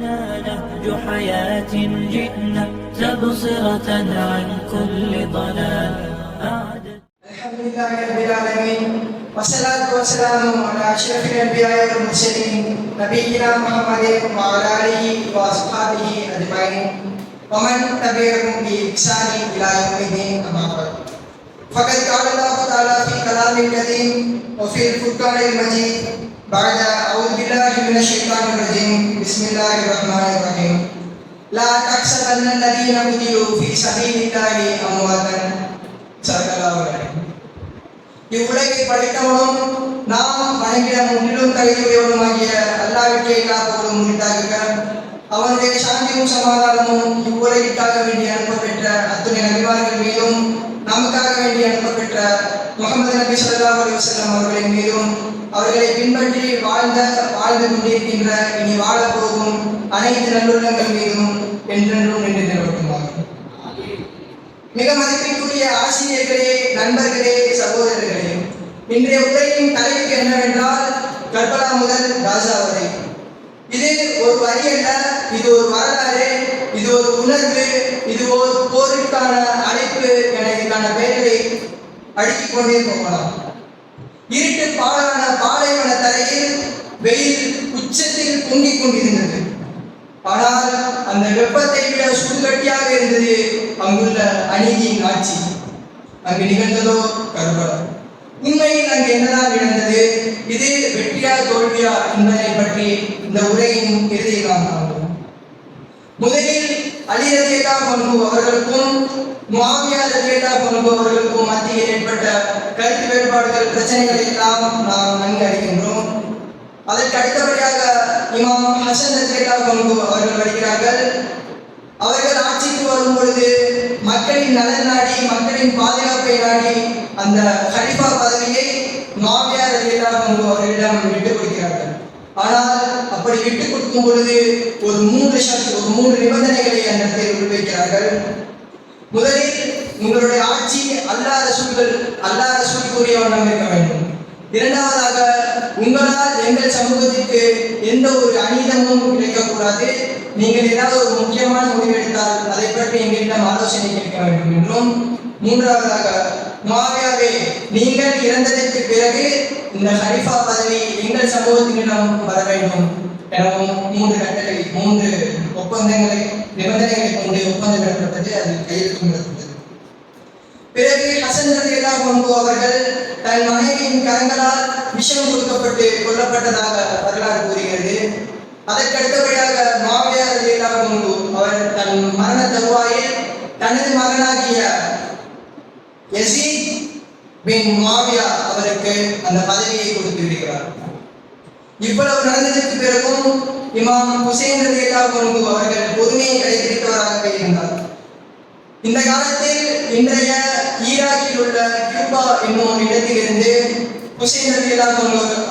نهج حياة جئنا تبصرة عن كل ضلال. الحمد لله رب العالمين والصلاة والسلام على أشرف الأنبياء والمرسلين نبينا محمد وعلى آله وأصحابه أجمعين ومن تبعهم بإحسان إلى يوم الدين أما بعد. فقد قال الله تعالى في كلام الكريم وفي الفرقان المجيد بعد أعوذ بالله من الشيطان الرجيم بسم الله الرحمن الرحيم لا تحسبن الذين قتلوا في سبيل الله أمواتا صدق الله العظيم இவ்வுலகை படைத்தவனும் நாம் வணங்கிட முன்னிலும் தகுதியுடையவனுமாகிய அல்லாவிற்கே எல்லா போதும் முடித்தாக அவனுடைய சாந்தியும் சமாதானமும் இவ்வுலகிற்காக வேண்டி அனுப்பப்பெற்ற அத்துணை நபிமார்கள் மீதும் நமக்காக வேண்டி அனுப்பப்பெற்ற முகமது நபி ஸல்லல்லாஹு அலைஹி வஸல்லம் அவர்களின் மீதும் அவர்களை பின்பற்றி வாழ்ந்த வாழ்ந்து கொண்டிருக்கின்ற இனி வாழப்போகும் அனைத்து நல்லுள்ளங்கள் மீதும் என்றென்றும் நின்று நிறுவனமாக மிக மதிப்பிற்குரிய ஆசிரியர்களே நண்பர்களே சகோதரர்களே இன்றைய உரையின் தலைப்பு என்னவென்றால் கற்பலா முதல் ராஜா வரை. இது ஒரு வரி அல்ல இது ஒரு வரலாறு இது ஒரு உணர்வு இது ஒரு போருக்கான அழைப்பு என இதற்கான பெயர்களை அடுக்கிக் கொண்டே போகலாம். இருட்டு பாலான பாலைவன தரையில் வெயில் உச்சத்தில் பொங்கிக் கொண்டிருந்தது. ஆனால் அந்த வெப்பத்தை விட சுடுகட்டியாக இருந்தது அங்குள்ள அநீதியின் ஆட்சி. அங்கு நிகழ்ந்ததோ கருவலம் உண்மையில் அங்கு என்னதான் நடந்தது? இது வெற்றியா தோல்வியா என்பதை பற்றி இந்த உரையின் இறுதியில் நாம் காண்போம் முதலில் அலி ரலியல்லா பண்பு அவர்களுக்கும் முஆவியா ரலியல்லா பண்பு அவர்களுக்கும் மத்தியில் ஏற்பட்ட கருத்து வேறுபாடுகள் பிரச்சனைகள் எல்லாம் நாம் நன்கு அறிகின்றோம். அதற்கு அடுத்தபடியாக இமாம் ஹசன் ரலியல்லா பண்பு அவர்கள் வருகிறார்கள். அவர்கள் ஆட்சிக்கு வரும் பொழுது மக்களின் நலன் நாடி மக்களின் பாதுகாப்பை நாடி அந்த ஹலிஃபா பதவியை மாவியா ரலியல்லா பண்பு அவர்களிடம் விட்டுக் கொடுக்கிறார்கள். ஆனால் கொடுக்கும் பொழுது ஒரு மூன்று சக்தி ஒரு மூன்று நிபந்தனைகளை அந்த இடத்தில் முன்வைக்கிறார்கள் முதலில் உங்களுடைய ஆட்சி அல்லாஹ் ரசூல்கள் அல்லாஹ் ரசூலுக்குரிய வண்ணம் இருக்க வேண்டும். இரண்டாவதாக உங்களால் எங்கள் சமூகத்திற்கு எந்த ஒரு அநீதமும் கிடைக்கக்கூடாது. நீங்கள் ஏதாவது ஒரு முக்கியமான முடிவு எடுத்தால் அதை பற்றி எங்களிடம் ஆலோசனை கேட்க வேண்டும் என்றும். மூன்றாவதாக மாவியாவே நீங்கள் இறந்ததற்கு பிறகு இந்த ஹரிஃபா பதவி எங்கள் சமூகத்தினிடம் வர வேண்டும். எனவும் மூன்று கட்டளை மூன்று ஒப்பந்தங்களை நிபந்தனைகளை கொண்டு ஒப்பந்தம் பெறப்பட்டது அது கையெழுத்து பிறகு ஹசன் ரலியல்லா கொண்டு அவர்கள் தன் மனைவியின் கரங்களால் விஷம் கொடுக்கப்பட்டு கொல்லப்பட்டதாக வரலாறு கூறுகிறது. அதற்கடுத்தபடியாக மாவியா ரலியல்லா அவர் தன் மரண தருவாயில் தனது மகனாகிய எசி பின் மாவியா அவருக்கு அந்த பதவியை கொடுத்து விடுகிறார். இவ்வளவு நடந்ததற்கு பிறகும் இமாம் ஹுசைன் ரவி பண்பு அவர்கள் பொதுமையை கடைபிடித்தவராக இருந்தார். இந்த காலத்தில் இன்றைய ஈராக்கில் உள்ள கியூபா என்னும் இடத்திலிருந்து ஹுசைன் ரலியல்லா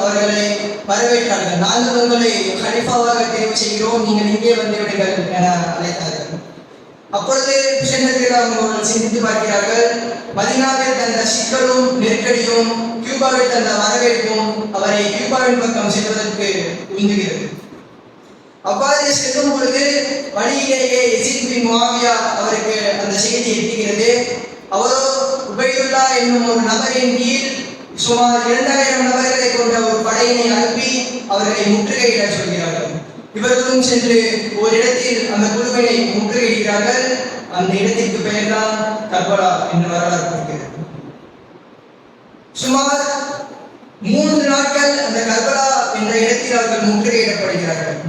அவர்களை வரவேற்றார்கள். நாங்கள் உங்களை ஹலிஃபாவாக தெரிவு செய்கிறோம். நீங்கள் இங்கே வந்துவிடுங்கள் என அழைத்தார்கள். அப்பொழுது ஹுசைன் அவர்கள் சிந்தித்து பார்க்கிறார்கள். மதினாவில் தந்த சிக்கலும் நெருக்கடியும் கியூபாவில் தந்த வரவேற்பும் அவரை கியூபாவின் பக்கம் செல்வதற்கு உந்துகிறது. அவ்வாறு செல்லும் பொழுது வழியிலேயே எஜிபின் மாவியா அவருக்கு அந்த செய்தி எட்டுகிறது அவரோ உபயுல்லா என்னும் ஒரு நபரின் கீழ் சுமார் இரண்டாயிரம் நபர்களை கொண்ட ஒரு படையினை அனுப்பி அவர்களை முற்றுகையிட சொல்கிறார்கள். இவர்களும் சென்று ஒரு இடத்தில் அந்த குழுவினை முற்றுகையிடுகிறார்கள் அந்த இடத்திற்கு பெயர்தான் கர்பலா என்று வரலாறு கூறுகிறது. சுமார் மூன்று நாட்கள் அந்த கர்பலா என்ற இடத்தில் அவர்கள் முற்றுகையிடப்படுகிறார்கள்.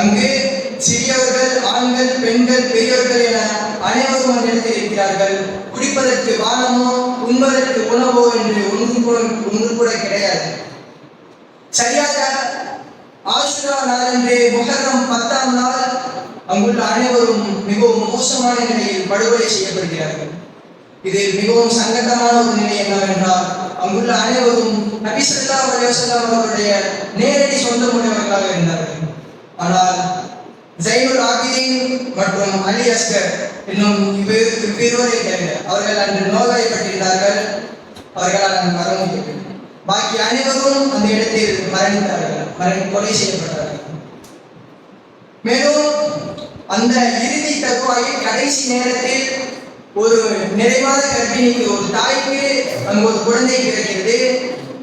அங்கு சிறியவர்கள் ஆண்கள் பெண்கள் பெரியவர்கள் என அனைவரும் அந்த இடத்தில் இருக்கிறார்கள். குடிப்பதற்கு வானமோ உண்பதற்கு உணவோ என்று ஒன்று கூட ஒன்று கூட கிடையாது. சரியாக ஆஷுரா நாளன்று முகரம் பத்தாம் நாள் அங்குள்ள அனைவரும் மிகவும் மோசமான நிலையில் படுகொலை செய்யப்படுகிறார்கள். இது மிகவும் சங்கடமான ஒரு நிலை என்னவென்றால் அங்குள்ள அனைவரும் நபிசல்லா ஸல்லல்லாஹு அவருடைய நேரடி சொந்தமுடையவர்களாக இருந்தார்கள். ஆனால் ஜைனுல் ஆபிதீன் மற்றும் அலி அஸ்கர் இன்னும் இவ்விருவரை தவிர அவர்கள் அன்று நோய்வாய்ப்பட்டிருந்தார்கள். அவர்களால் அங்கு வர முடியவில்லை. பாக்கி அனைவரும் அந்த இடத்தில் மரணித்தார்கள். மரணி கொலை செய்யப்பட்டார்கள். மேலும் அந்த இறுதி தருவாயில் கடைசி நேரத்தில் ஒரு நிறைவாத கர்ப்பிணிக்கு ஒரு தாய்க்கு அங்கு ஒரு குழந்தை பிறக்கிறது.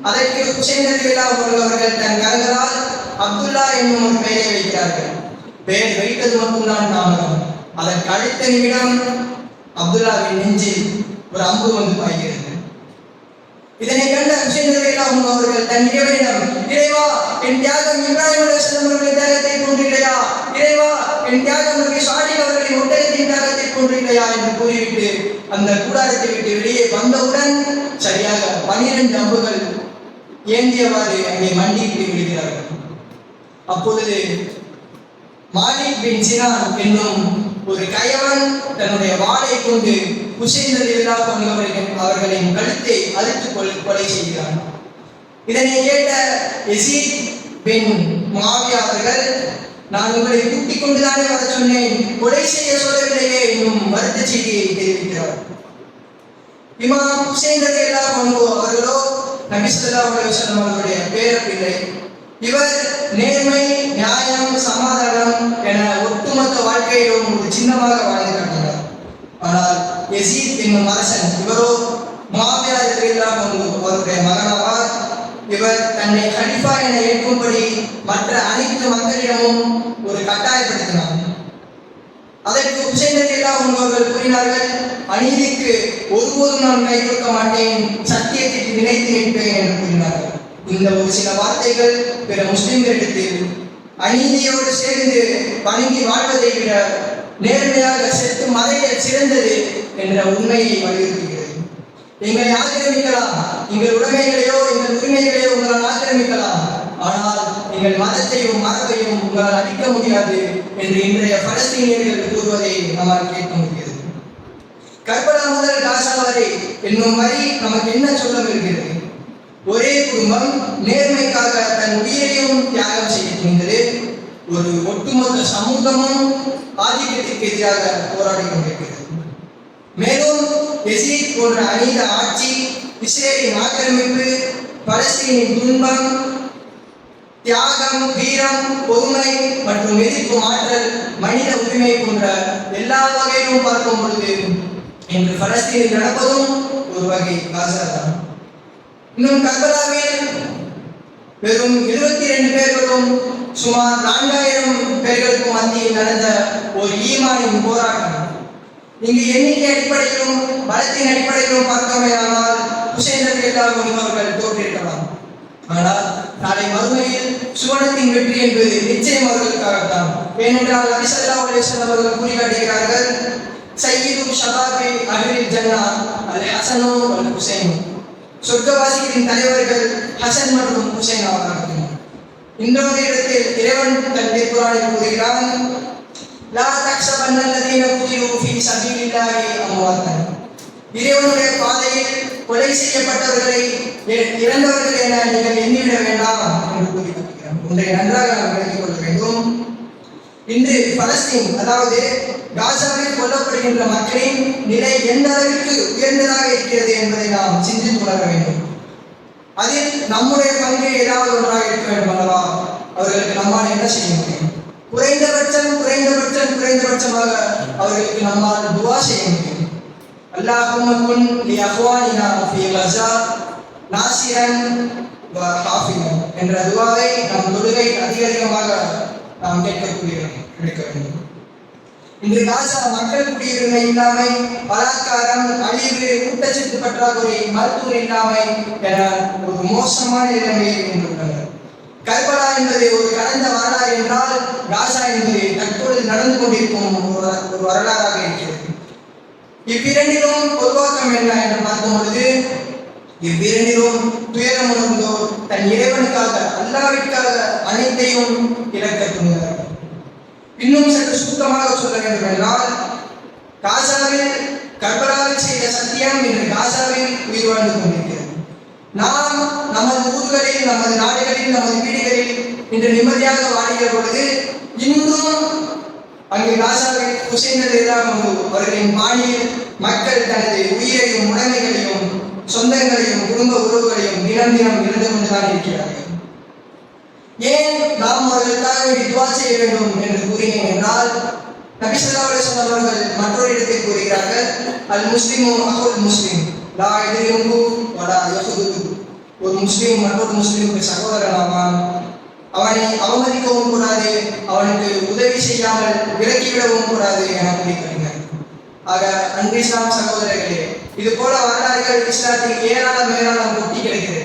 அதற்கு உச்சேந்திரா அவர்கள் தன் கரங்களால் அப்துல்லா என்னும் ஒரு பெயரை வைத்தார்கள் பெயர் வைத்தது மட்டும்தான் தாமதம். அதற்கு அடுத்த நிமிடம் அப்துல்லாவின் நெஞ்சில் ஒரு அம்பு வந்து பாய்கிறது. இதனை கண்ட உச்சேந்திரா அவர்கள் தன் இறைவனிடம் இறைவா என் தியாகம் இப்ராஹிம் அலுவலம் அவர்கள் தியாகத்தை போன்றில்லையா இறைவா என் தியாகம் நபி சாலிக் அவர்களின் ஒட்டகத்தின் தியாகத்தை போன்றில்லையா என்று கூறிவிட்டு அந்த கூடாரத்தை விட்டு வெளியே வந்தவுடன் சரியாக பனிரெண்டு அம்புகள் ஏந்தியவாறு அங்கே மண்டிட்டு விடுகிறார்கள். அப்பொழுது மாலிக் பின் சினான் என்னும் ஒரு கயவன் தன்னுடைய வாளை கொண்டு குசைந்த லீலா அவர்களின் அவர்களின் கழுத்தை அறுத்து கொலை கொலை செய்கிறான். இதனை கேட்ட எசீத் பின் மாவியா அவர்கள் நான் உங்களை கூட்டிக் கொண்டுதானே வர சொன்னேன். கொலை செய்ய சொல்லவில்லையே என்னும் வருத்த செய்தியை தெரிவிக்கிறார். இமாம் ஹுசைன் ரலியல்லாஹு கொண்டு அவர்களோ நபி அவர்களுடைய பேரப்பிள்ளை இவர் நேர்மை நியாயம் சமாதானம் என ஒட்டுமொத்த வாழ்க்கையிலும் ஒரு சின்னமாக வாழ்ந்து காட்டினார். ஆனால் எசீத் என்னும் அரசன் இவரோ மாவியா ரலியல்லாஹு அன்ஹு மகனாவார். இவர் தன்னை கலிஃபா என ஏற்கும்படி மற்ற அனைத்து மக்களிடமும் ஒரு கட்டாயப்படுத்தினார். அதற்கு உச்சநிலையெல்லாம் உங்கள் கூறினார்கள் அநீதிக்கு ஒருபோதும் நான் கை கொடுக்க மாட்டேன் சத்தியத்திற்கு நினைத்து நிற்பேன் என்று கூறினார்கள். இந்த ஒரு சில வார்த்தைகள் பிற முஸ்லிம்களிடத்தில் அநீதியோடு சேர்ந்து வணங்கி வாழ்வதை விட நேர்மையாக செத்து மறைய சிறந்தது என்ற உண்மையை வலியுறுத்துகிறது. எங்களை ஆக்கிரமிக்கலாம். எங்கள் உடைமைகளையோ எங்கள் உரிமைகளையோ உங்களால் ஆக்கிரமிக்கலாம். ஆனால் எங்கள் மதத்தையும் மரபையும் உங்களால் அழிக்க முடியாது என்று இன்றைய பலஸ்தீனியர்கள் கூறுவதை நம்மால் கேட்க முடிகிறது. கர்பலா முதல் காசா வரை என்னும் வரி நமக்கு என்ன சொல்ல இருக்கிறது ஒரே குடும்பம் நேர்மைக்காக தன் உயிரையும் தியாகம் செய்ய ஒரு ஒட்டுமொத்த சமூகமும் ஆதிக்கத்திற்கு எதிராக போராடி கொண்டிருக்கிறது. மேலும் எசீத் போன்ற அநீத ஆட்சி இஸ்ரேலின் ஆக்கிரமிப்பு பலஸ்தீனின் துன்பம் தியாகம் வீரம் பொறுமை மற்றும் எதிர்ப்பு ஆற்றல் மனித உரிமை போன்ற எல்லா வகையிலும் பார்க்கும் பொழுது இன்று பலஸ்தீனில் நடப்பதும் ஒரு வகை காசா தான் இன்னும் கர்பலாவில் வெறும் இருபத்தி ரெண்டு பேர்களும் சுமார் நான்காயிரம் பேர்களுக்கும் மத்தியில் நடந்த ஒரு ஈமானின் போராட்டம். இங்கு எண்ணிக்கை அடிப்படையிலும் பலத்தின் அடிப்படையிலும் பார்த்தோமேயானால் ஹுசைன் ரலியல்லாஹு அவர்கள் தோற்றிருக்கலாம். ஆனால் நாளை மறுமையில் சுவனத்தின் வெற்றி என்பது நிச்சயம் அவர்களுக்காகத்தான். ஏனென்றால் நபி ஸல்லல்லாஹு அவர்கள் கூறி சையீதும் ஷபாபி அஹ்லில் ஜன்னா அல் ஹசனோ அல் ஹுசைன். சொர்க்கவாசிகளின் தலைவர்கள் ஹசன் மற்றும் ஹுசைன் அவர்கள் இன்னொரு இடத்தில் இறைவன் தன் திருக்குறானில் கூறுகிறான் லா தக்ஷபன் அல்லதீன குதிரு ஃபீ சபீலில்லாஹி அம்வாத்தன். இறைவனுடைய பாதையில் கொலை செய்யப்பட்டவர்களை இறந்தவர்கள் என நீங்கள் எண்ணிவிட வேண்டாம் என்று கூறியிருக்கிறார் ஒன்றை நன்றாக நாம் விளங்கிக் கொள்ள வேண்டும் இன்று பலஸ்தீன் அதாவது காசாவில் கொல்லப்படுகின்ற மக்களின் நிலை எந்த அளவிற்கு உயர்ந்ததாக இருக்கிறது என்பதை நாம் சிந்தித்து உணர வேண்டும். அதில் நம்முடைய பங்கு ஏதாவது ஒன்றாக இருக்க வேண்டும் அல்லவா? அவர்களுக்கு நம்மால் என்ன செய்ய முடியும்? குறைந்தபட்சம் குறைந்தபட்சம் குறைந்தபட்சமாக அவர்களுக்கு நம்மால் துவா செய்ய முடியும். அல்லாஹும் குன் லி அஹ்வானினா ஃபீ கஸா நாசிரன் வ என்ற துவாவை நம் தொழுகை அதிக அதிகமாக நாம் கேட்கக்கூடிய கிடைக்க வேண்டும். இன்று காசா மக்கள் குடியுரிமை இல்லாமை பலாத்காரம் அழிவு ஊட்டச்சத்து பற்றாக்குறை மருத்துவர் இல்லாமை என ஒரு மோசமான நிலைமையில் நின்றுள்ளனர் கர்பலா என்பது ஒரு கடந்த வரலாறு என்றால் காசா என்பது தற்பொழுது நடந்து கொண்டிருக்கும் ஒரு ஒரு வரலாறாக இருக்கிறது. இவ்விரண்டிலும் பொதுவாக்கம் என்ன என்று பார்க்கும் பொழுது இவ்விரண்டிலும் துயரம் உணர்ந்தோர் தன் இறைவனுக்காக அல்லாவிற்காக அனைத்தையும் இழக்க துணிந்தார்கள். இன்னும் சற்று சுத்தமாக சொல்ல வேண்டும் என்றால் காசாவில் கர்பலாவில் செய்த சத்தியம் இன்று காசாவில் உயிர் வாழ்ந்து கொண்டிருக்கிறது. நாம் நமது ஊர்களில் நமது நாடுகளில் நமது வீடுகளில் இன்று நிம்மதியாக வாழ்கிற பொழுது இன்னும் அங்கு காசாவில் குசைந்தது அவர்களின் பாணியில் மக்கள் தனது உயிரையும் உடைமைகளையும் சொந்தங்களையும் குடும்ப உறவுகளையும் தினம் தினம் இழந்து கொண்டுதான் இருக்கிறார்கள். ஏன் நாம் அவர்களுக்காக வேண்டி துவா செய்ய வேண்டும் என்று கூறினேன் என்றால் நபி ஸல்லல்லாஹு அவர்கள் மற்றொரு இடத்தில் கூறுகிறார்கள் அல் முஸ்லிமும் அஹுல் முஸ்லிம் லா எதிரியும் வலா ஒரு முஸ்லீம் மற்றொரு முஸ்லீமுக்கு சகோதரன் ஆவான் அவனை அவமதிக்கவும் கூடாது அவனுக்கு உதவி செய்யாமல் விலக்கிவிடவும் கூடாது என கூறியிருக்கிறார் ஆக அன்பு இஸ்லாம் சகோதரர்களே இது போல வரலாறுகள் இஸ்லாத்தில் ஏராளம் ஏராளம் கொட்டி கிடைக்கிறது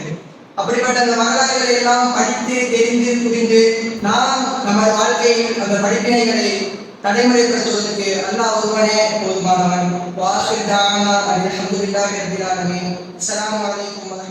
அப்படிப்பட்ட அந்த வரலாறுகளை எல்லாம் படித்து தெரிந்து புரிந்து நாம் நமது வாழ்க்கையில் அந்த படிப்பினைகளை நடைமுறைப்படுத்துவதற்கு அல்லாஹ் ஒருவனே போதுமானவன். வாசிர் தானா அல்ஹம்துலில்லாஹி ரப்பில் ஆலமீன். அஸ்ஸலாமு அலைக்கும் வரஹ்மத்துல்லாஹி